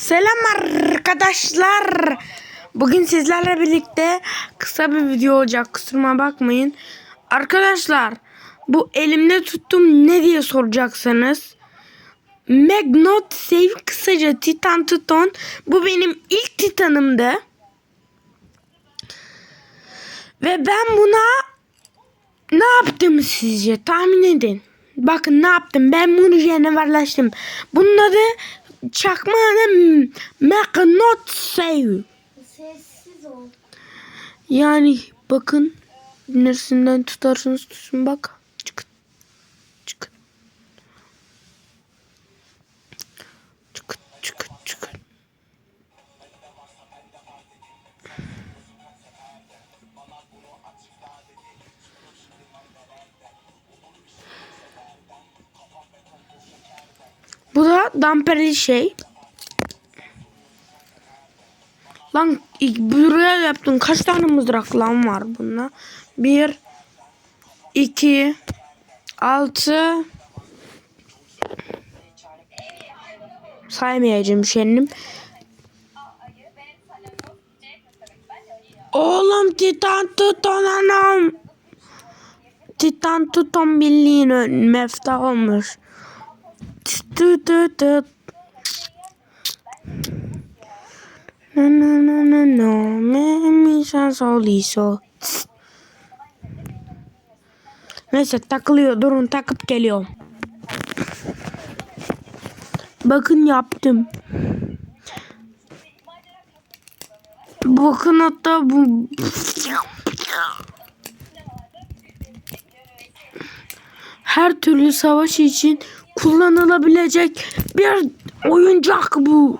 Selam arkadaşlar. Bugün sizlerle birlikte kısa bir video olacak. Kusuruma bakmayın. Arkadaşlar bu elimde tuttum ne diye soracaksınız. Magnot Save kısaca Titan Tuton. Bu benim ilk Titan'ımdı. Ve ben buna ne yaptım sizce? Tahmin edin. Bakın ne yaptım. Ben bunu canavarlaştım. Bunun adı çakma adı Magnot Save. Sessiz ol. Yani bakın neresinden tutarsınız tutsun bak. Damperli şey. Lan buraya yaptın. Kaç tane mızrak lan var bunda? Bir, iki, altı. Saymayacağım kendim. Oğlum Titan Tuton anam. Titan Tuton bildiğin ön- meftah olmuş. Tut tut tut. No no no no no me mi sa sol y so. Tss. Neyse takılıyor durun takıp geliyorum. Bakın yaptım. Bakın hatta bu her türlü savaş için kullanılabilecek bir oyuncak bu.